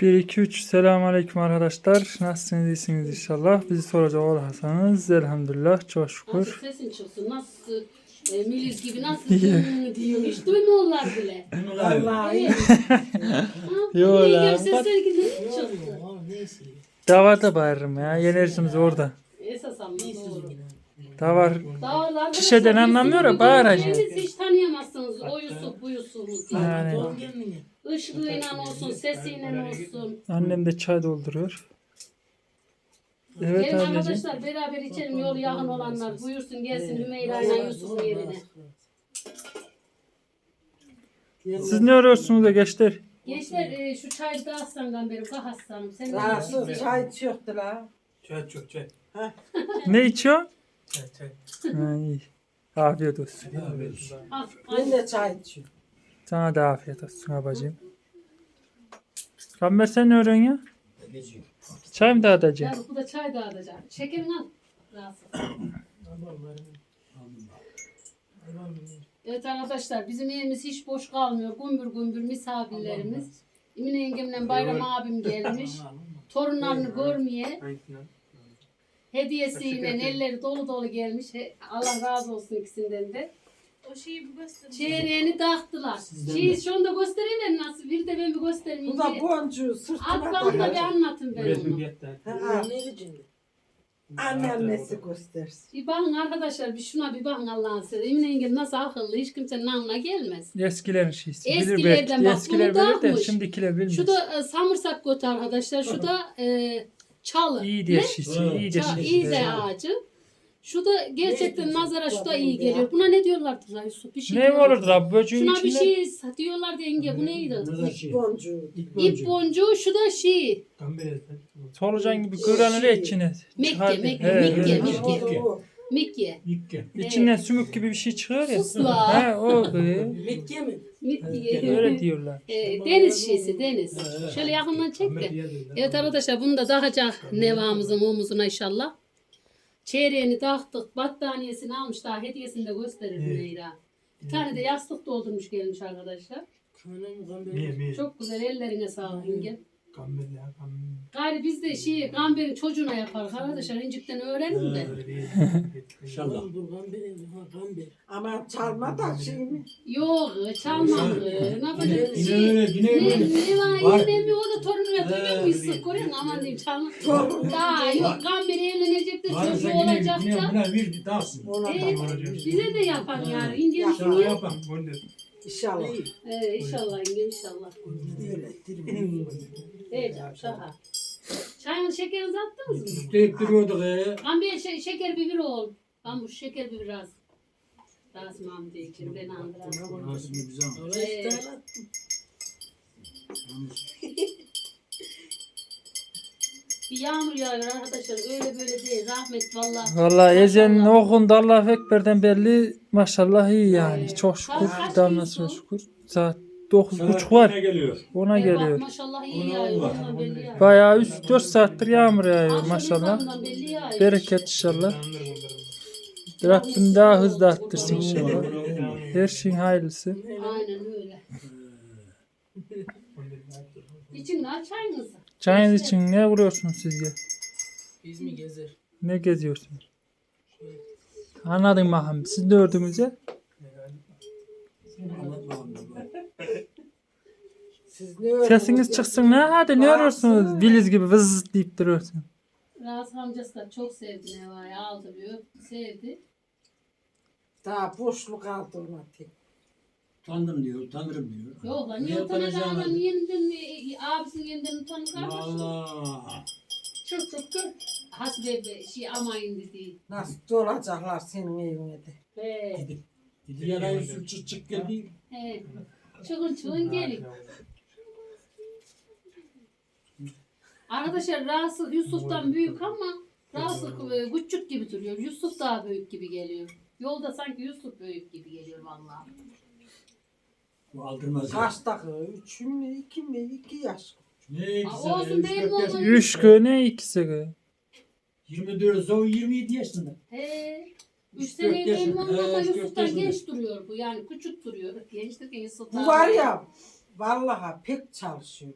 1 2 3 Selamun Aleyküm arkadaşlar. Nasılsınız? iyisiniz inşallah. Bizi soracak olursanız elhamdülillah çok Nasıl şükür. sesin çıksın, nasıl e, miliz gibi nasıl İyi. hmm diyor. Hiç duymuyorlar bile. Vallahi. Yo İyi lan, bak- sevgili çıktı. Neyse. Davarda bağırırım ya. Enerjimiz orada. Esas ama doğru. Davar Dağlar Şişeden anlamıyor ya, bağıracak. Hiç tanıyamazsınız. O Yusuf bu Yusuf diye. Yani. Doğum gelmiyor. Işığıyla olsun, sesiyle olsun. annem de çay dolduruyor. Evet Gelin anneciğim. arkadaşlar beraber içelim yol yakın olanlar. Buyursun gelsin Hümeyra ile Yusuf'un yerine. Siz ne arıyorsunuz da gençler? Gençler e, şu çayı da aslan benim kah aslanım. Sen de Rahatsız çay içiyordu la. Çay çok çay. Ne içiyor? Çay çay. Ha, iyi. Afiyet olsun. Al, Ben al. de çay içiyorum. Sana da afiyet olsun abacığım. Kamber sen ne arıyorsun ya? Çay mı? Ya bu da çay dağıtacak. Şekerini al. Evet arkadaşlar bizim evimiz hiç boş kalmıyor. Gümbür gümbür misafirlerimiz. Emine yengemle Bayram abim gelmiş. Torunlarını görmeye hediyesiyle elleri dolu dolu gelmiş. Allah razı olsun ikisinden de. O şeyi bir göster. Çeyreğini taktılar. Şeyi şunu da göstereyim nasıl. Bir de ben bir göstermeyeyim. Bu da boncuğu sırtına Atlarını da bir takar. anlatın ben onu. Ha, Anneannesi göstersin. Bir bakın arkadaşlar bir şuna bir bakın Allah'ın seversen. Emine yengem nasıl akıllı hiç kimsenin aklına gelmez. Eskilerin şeysi. Bilir Eskilerden belki. bak, Eskiler bunu bilir de şimdikiler bilmez. Şu da e, samırsak götü arkadaşlar. Şu da e, çalı. iyi diye şeysi. iyi de Ça- şeysi. iyi de ağacı. Şu da gerçekten nazara şu da iyi geliyor. Buna ne diyorlardı lan Yusuf? Bir şey Ne diyorlar. olurdu abi böceğin Şuna bir içinde? şey diyorlardı yenge. Bu neydi? Boncuğu. İp boncuğu şu da şey. Solucan gibi kıvranır ya içine. Mekke, Çıkar- Mekke, He, Mekke, he. Mekke. O, o. Mikye. İçinden sümük gibi bir şey çıkıyor ya. Sus la. He o be. Mekke mi? Öyle diyorlar. E, deniz şişesi deniz. Şöyle yakından çek de. Evet arkadaşlar bunu da takacak nevamızın omuzuna inşallah. Çeyreğini taktık, battaniyesini almış daha hediyesini de gösterir Hümeyra. Bir tane de yastık doldurmuş gelmiş arkadaşlar. Çok güzel ellerine sağlık yenge. Gari biz de şey Gamber'in çocuğuna yaparız arkadaşlar incikten öğrenin de. İnşallah. Ama çalma da şey mi? Yok çalmam. Ne yapacak Yine şey. öyle, yine Ne, öyle. ne var Var. yine mi o da torununa duyuyor mu ıslık koruyor aman diyeyim çalma. Torun. Daha yok Gamber evlenecek de Varsa çocuğu yine olacak yine da. buna bir dağılsın. Ona Ee, da bize de yapan yani. İnce İnşallah düşünüyor. yapalım. İnşallah. Evet inşallah yenge inşallah. Öyle. Evet şaha. Çayın şekerini attınız mı? Üstelik duruyorduk ya. Gamber şe şeker bir bir ol. Ben bu şeker bir biraz. Rasim amca için ben andıram. Nasıl güzel. Ee, bir yağmur yağıyor arkadaşlar öyle böyle değil rahmet vallahi. Valla ezenin Maşallah. okundu Allah Ekber'den belli maşallah iyi yani. Evet. Çok şükür. Saat kaç Damlasına Yusuf? şükür. Saat 9.30 var. geliyor. Ona Ee, bak, geliyor. maşallah iyi Ona yağıyor. var. Ondan belli yağıyor. Bayağı 3-4 saattir yağmur yağıyor Akşam maşallah. ezanından belli yağıyor. Bereket inşallah. Rabbim daha hızlı arttırsın inşallah. Her şeyin hayırlısı. Aynen öyle. İçin aç çayınızı. Çayınız için ne vuruyorsunuz siz ya? Biz mi gezer? Ne geziyorsunuz? Anladım bakalım. Siz ördünüz ya? Siz ne öyle? Sesiniz çıksın ne hadi ne arıyorsunuz? Biliz gibi vız deyip duruyorsun. Rasim amcası da çok sevdi Neva'yı aldı öp, sevdi. Daha boşluk aldı ona tek. Utandım diyor, utanırım diyor. Yok lan niye utanacağını- lan yeniden e, abisinin yeniden utanır kardeşim. Allah. Çok çok çok. Hasbe be şey amayın dedi. Nasıl dolacaklar senin evine de. He. Dedi yarayı su çık çık geldi. He. Çıkın çıkın gelin. Arkadaşlar Rasıl Yusuf'tan büyük ama Rasıl e, küçük gibi duruyor. Yusuf daha büyük gibi geliyor. Yolda sanki Yusuf büyük gibi geliyor vallahi. Bu aldırmaz. ya. Kaç dakika? Üç mü? iki mi? iki yaş. Ne ikisi? Aa, olsun, üç, benim dört yaş- oğlum. Üç gün ne ikisi gün? 24 o 27 yaşında. He. Üç Üç, dört sene yaşında. benim olmama He, üç, dört Yusuf'tan yaşında. genç duruyor bu. Yani küçük duruyor. Genç derken Yusuf Bu var ya vallahi pek çalışıyor.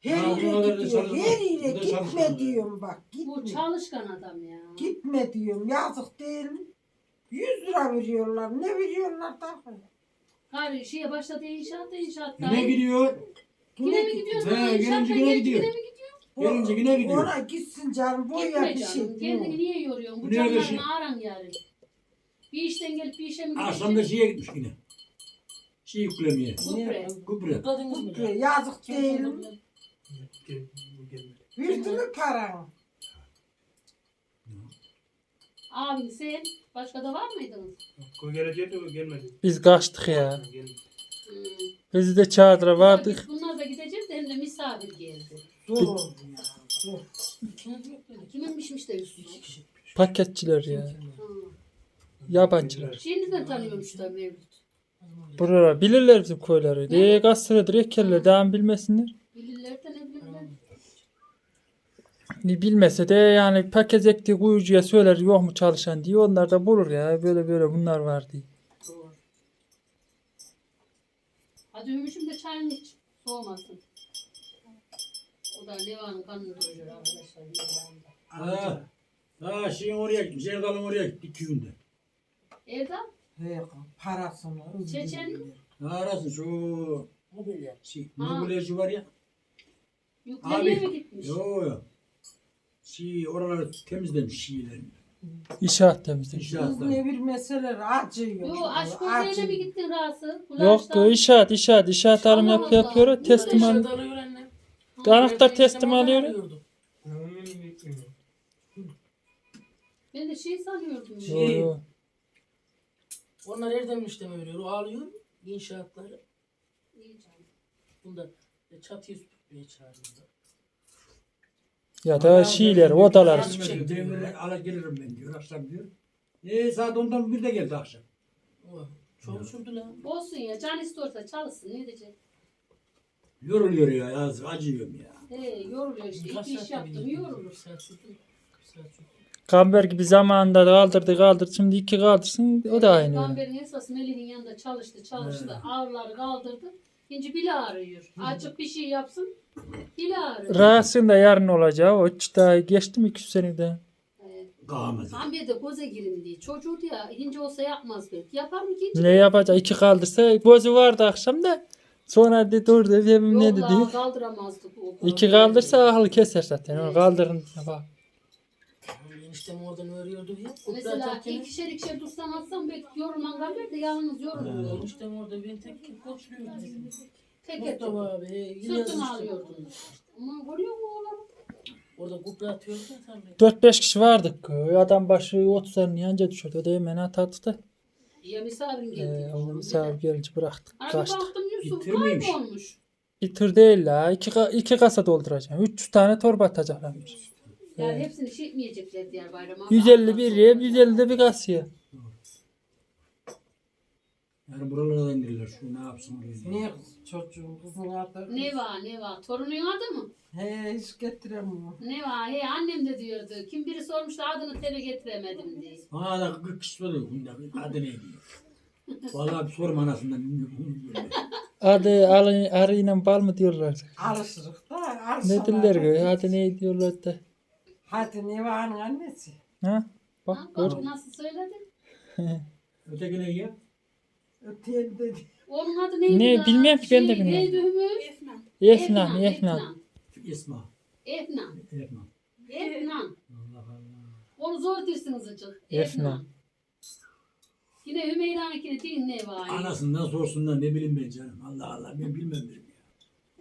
Her Ha, yere gidiyor. çalışma. Her yere gitme çalışma. diyorum bak. Bu Gitme. çalışkan adam ya. Gitme diyorum. Yazık değil mi? 100 lira veriyorlar. Ne veriyorlar da? Gari şeye başladı inşaatta inşaatta. Yine gidiyor. Yine mi gidiyorsun? He, gelince gelince gidiyor. Yine mi gidiyor? Gelince yine gidiyor. Ona gitsin canım. Boya Gitme bir canım. şey Kendini diyor. niye yoruyorsun? Bu nerede şey? canlarını aran yani. Bir işten gelip bir işe mi Akşam da şeye gitmiş yine. Şey yüklemeye. Kupre. Gübre. Tıkladınız mı? Diyor, Yazık değil sordu mi? bile? Verdi mi paranı? Abin sen başka da var mıydınız? O gelecekti o gelmedi. Biz kaçtık ya. Gelmedi. Hmm. Bizi de çağırdılar vardık. Bunlar da gidecek de hem de misafir geldi. Zor oldu ya. Zor. Kiminmişmiş de Yusuf? Paketçiler ya. Hmm. Yabancılar. Şimdiden tanıyormuş da Mevlüt. Buralar bilirler bizim köyleri. Diye gaz sıradır ekerler. Devam bilmesinler. Bilirler de ne bilirler. Ni Bilmese de yani paket ektiği kuyucuya söyler yok mu çalışan diye onlar da bulur ya. Böyle böyle bunlar var diye. Hadi Ümüş'üm de çayını iç. Soğumasın. O da Leva'nın kanını doyuruyor arkadaşlar. Ha. Ha şeyin oraya gitmiş. Erdal'ın oraya gitti iki günde. Erdal He, parasını. Çeçen mi? Ha arasın şu Mobilya. şey, Ha. mobilyacı var ya. Yüklemeye Abi. mi gitmiş? Yo yo. Şey oraları temizlemiş şeylerini. İnşaat temizlik. Kız İnşaatlar. ne bir mesele acıyor. Yo aşk gözlerine mi gittin rahatsız? Yok Kulaştan- inşaat inşaat inşaat alım yap, Allah yapıyor Allah. teslim al. Anahtar Ben teslim alıyor. alıyordum. Ben de şey sanıyordum. Şey- Yo, yo. Onlar Erdem işleme veriyor. O alıyor inşaatları. İyi canım. Bunda e, çatıyı. Ya da şeyler odalar. Hiçbir şey ala gelirim ben diyor akşam diyor. E saat ondan bir de geldi akşam. O, Çok sürdü lan. Olsun ya can istiyorsa çalışsın ne diyecek? Yoruluyor ya yazık acıyorum ya. He yoruluyor işte. İki iş yaptım yorulur. Kamber gibi zamanında kaldırdı kaldırdı. Şimdi iki kaldırsın o da aynı. öyle. Gamber'in esas Melih'in yanında çalıştı çalıştı. Ağrıları kaldırdı. Şimdi bile ağrıyor. Açık bir şey yapsın. Bile ağrıyor. Rahatsın da yarın olacağı o daha geçti mi iki senede. He. Kağımız. Gamber de göze girin diye. Çocuğu ya ince olsa yapmaz belki. Yapar mı ki? Ne yapacak? İki kaldırsa gözü vardı akşam da. Sonra dedi durdu. Efendim ne dedi? la kaldıramazdı. bu- bu- İki kaldırsa akıl keser zaten. O kaldırın. Bak. Eniştem oradan örüyordu ya. Mesela Zaten ikişer ikişer tutsan atsan belki yorulman Gamber de yalnız yorulur. eniştem orada beni tek koçluyordu. Tek et. Mustafa abi. he, yine Sırtını yazmıştı. alıyordun. Ama görüyor mu oğlum? Orada kupra atıyordu ya tabii. 4-5 kişi vardık. Adam başı 30'ların yanca düşürdü. O da hemen atardı da. Ya misafirin Ee, geldi. onu misafir gelince bıraktık. Arada Kaçtık. baktım Yusuf Bitirmeymiş. kaybolmuş. Bir tır değil la. İki, ka- iki kasa dolduracağım. 300 tane torba atacaklarmış. Yani Evet. hepsini şey etmeyecekler diğer bayrama. ama 150 bir Allah yer, korusun. 150 de bir kasaya. Yani buralara indirirler şu ne yapsın oraya. Niye kız çocuğun kızın adı? Neva, Neva. Torunun adı mı? He hiç getiremiyor. Neva, he annem de diyordu. Kim biri sormuştu adını tele getiremedim diye. Bana da 40 kişi soruyor bunda adı ne diyor. Vallahi bir sorma anasından bilmiyorum. Adı arı, arıyla bal mı diyorlar? Alışırık da Ne arsalar. diller ki? Adı ne diyorlar da? Hadi Neva'nın annesi. Ha? Bak Ha, gör. bak nasıl söyledin? Öteki ne ya? Öteyen dedi. Onun adı neydi? Ne, la? bilmiyorum ki, ben de Şey, bilmiyorum. Neydi Hümür? Efnan, Efnan. İsma. Efnan. Efna. Efnan. Allah Allah. Onu zor dirsiniz azıcık. Efnan. Yine Hümeyra'nınkini değil Neva. Anasından sorsunlar ne bileyim ben canım. Allah Allah ben bilmem derim ya.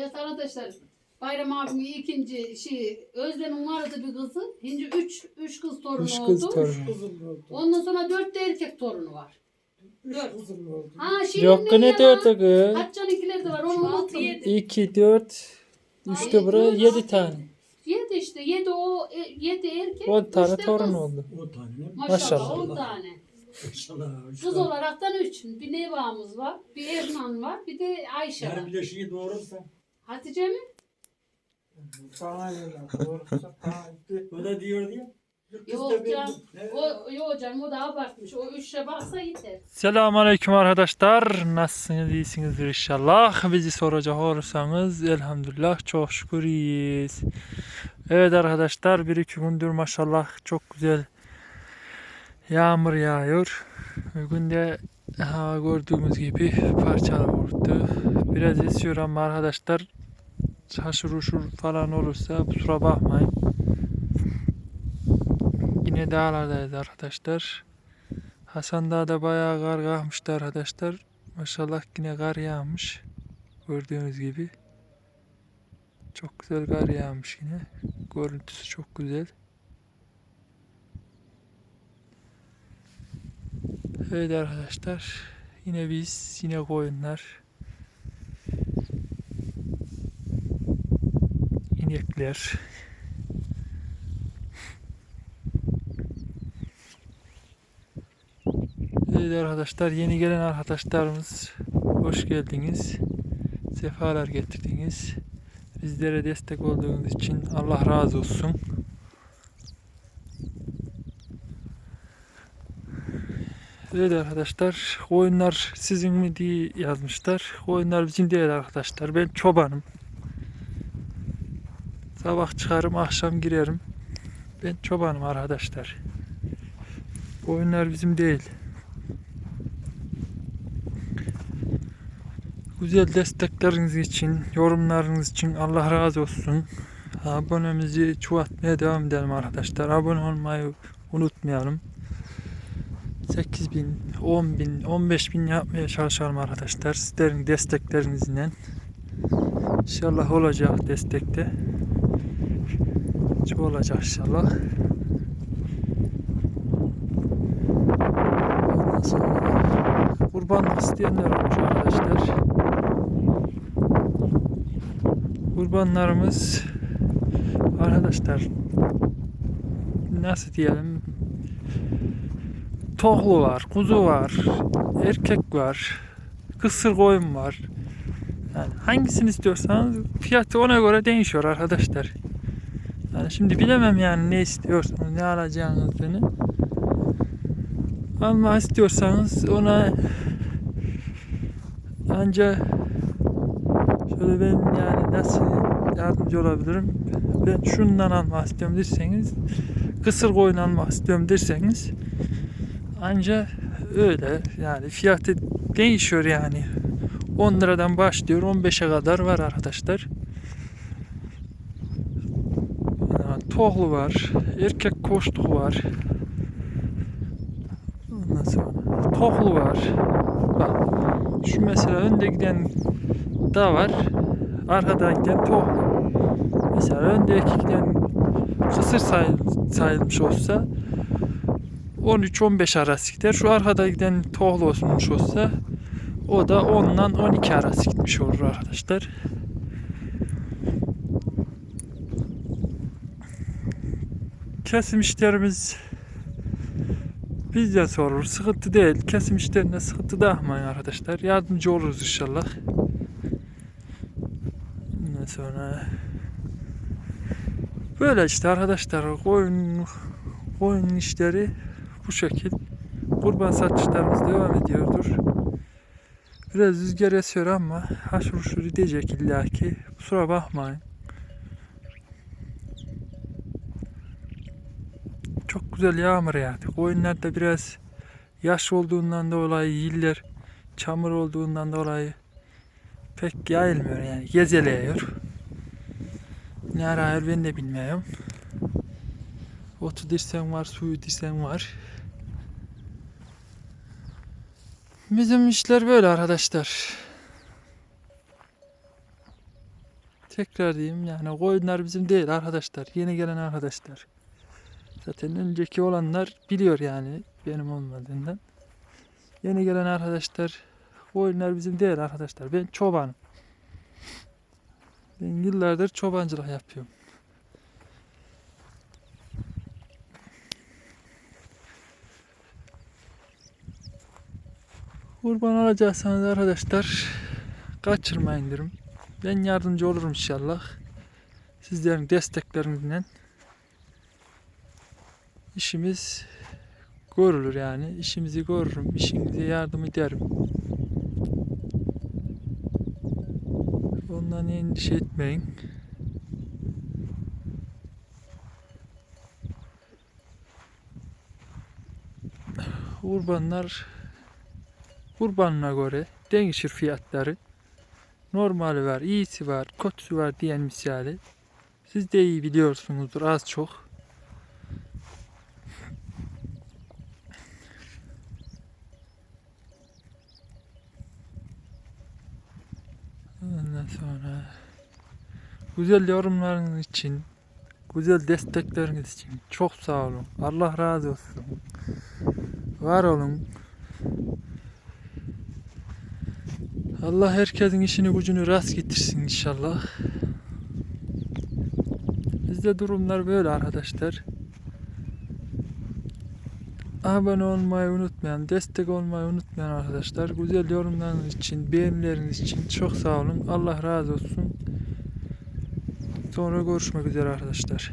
Evet arkadaşlar Bayram abimin ikinci şey Özlem'in vardı bir kızı. Şimdi üç, üç kız torunu Üç oldu. kız torunu. Kızım oldu. Ondan sonra dört de erkek torunu var. Üç Dört. kızım oldu. Ha şimdi Yok ki ne dörtü ki? Hatice'ninkiler de var onu unuttum. Yedi. 2, 4, 3 de buraya 7 tane. Yedi işte. Yedi o e, yedi erkek. 10 tane de torun kız. oldu. O tane ne? Maşallah, Maşallah. on tane. İnşallah. Kız olaraktan üç. Bir Neva'mız var. Bir Erman var. Bir de Ayşe Yani var. bir de şeyi doğurursa. Hatice mi? O da diyor diye. Yok canım. O, yok canım o da abartmış. O üçe baksa yeter. Selamünaleyküm arkadaşlar. Nasılsınız? İyisinizdir inşallah. Bizi soracak olursanız elhamdülillah çok şükür iyiyiz. Evet arkadaşlar bir iki gündür maşallah çok güzel yağmur yağıyor. Bugün de ha, gördüğümüz gibi parçalı vurdu. Biraz esiyor ama arkadaşlar haşır uşur falan olursa kusura bakmayın. Yine dağlardayız arkadaşlar. Hasan Dağ'da bayağı kar kalmıştı arkadaşlar. Maşallah yine kar yağmış. Gördüğünüz gibi. Çok güzel kar yağmış yine. Görüntüsü çok güzel. Evet arkadaşlar. Yine biz, yine koyunlar. İnekler. Evet arkadaşlar yeni gelen arkadaşlarımız hoş geldiniz. Sefalar getirdiniz. Bizlere destek olduğunuz için Allah razı olsun. Evet arkadaşlar koyunlar sizin mi diye yazmışlar. Koyunlar bizim değil arkadaşlar. Ben çobanım. Sabah çıkarım akşam girerim. Ben çobanım arkadaşlar. Koyunlar bizim değil. Güzel destekleriniz için, yorumlarınız için Allah razı olsun. Abonemizi çoğaltmaya devam edelim arkadaşlar. Abone olmayı unutmayalım. 8000, 10000, 15000 yapmaya çalışalım arkadaşlar. Sizlerin desteklerinizle. İnşallah olacak destekte. Çok olacak inşallah. Ondan sonra kurbanlık isteyenler olmuş arkadaşlar. Kurbanlarımız arkadaşlar nasıl diyelim tohlu var, kuzu var, erkek var, kısır koyun var. Yani hangisini istiyorsanız fiyatı ona göre değişiyor arkadaşlar. Şimdi bilemem yani ne istiyorsanız, ne alacağınızı. Alma istiyorsanız ona anca şöyle ben yani nasıl yardımcı olabilirim? Ben şundan almak istiyorum derseniz kısır koyun almak istiyorum derseniz anca öyle yani fiyatı değişiyor yani 10 liradan başlıyor 15'e kadar var arkadaşlar Yani tohlu var erkek koçluk var ondan sonra tohlu var bak şu mesela önde giden da var arkadan giden tohlu mesela öndeki giden kısır sayıl- sayılmış olsa 13-15 arası gider. Şu arkada giden tohlu olmuş olsa o da 10 ile 12 arası gitmiş olur arkadaşlar. Kesim işlerimiz bizden sorulur. Sıkıntı değil. Kesim işlerinde sıkıntı da yapmayın arkadaşlar. Yardımcı oluruz inşallah. Ondan sonra böyle işte arkadaşlar koyun koyun işleri bu şekil. Kurban satışlarımız devam ediyordur. Biraz rüzgar esiyor ama haşır uşur diyecek illaki. Kusura bakmayın. Çok güzel yağmur yağdı. Koyunlar da biraz yaş olduğundan dolayı yiller çamur olduğundan dolayı pek yayılmıyor yani gezeleyiyor. Ne arıyor ben de bilmiyorum. Otu dirsen var, suyu dirsen var. Bizim işler böyle arkadaşlar. Tekrar diyeyim yani koyunlar bizim değil arkadaşlar. Yeni gelen arkadaşlar. Zaten önceki olanlar biliyor yani benim olmadığından. Yeni gelen arkadaşlar koyunlar bizim değil arkadaşlar. Ben çobanım. Ben yıllardır çobancılık yapıyorum. Kurban alacaksanız arkadaşlar kaçırmayın derim. Ben yardımcı olurum inşallah. Sizlerin desteklerinizle. İşimiz görülür yani. İşimizi görürüm, işinize yardım ederim. Ondan endişe etmeyin. Kurbanlar kurbanına göre değişir fiyatları. Normali var, iyisi var, kötüsü var diyen misali. Siz de iyi biliyorsunuzdur az çok. Güzel yorumlarınız için, güzel destekleriniz için çok sağ olun. Allah razı olsun. Var olun. Allah herkesin işini gücünü rast getirsin inşallah. Bizde durumlar böyle arkadaşlar. Abone olmayı unutmayın, destek olmayı unutmayın arkadaşlar. Güzel yorumlarınız için, beğenileriniz için çok sağ olun. Allah razı olsun. Sonra görüşmek üzere arkadaşlar.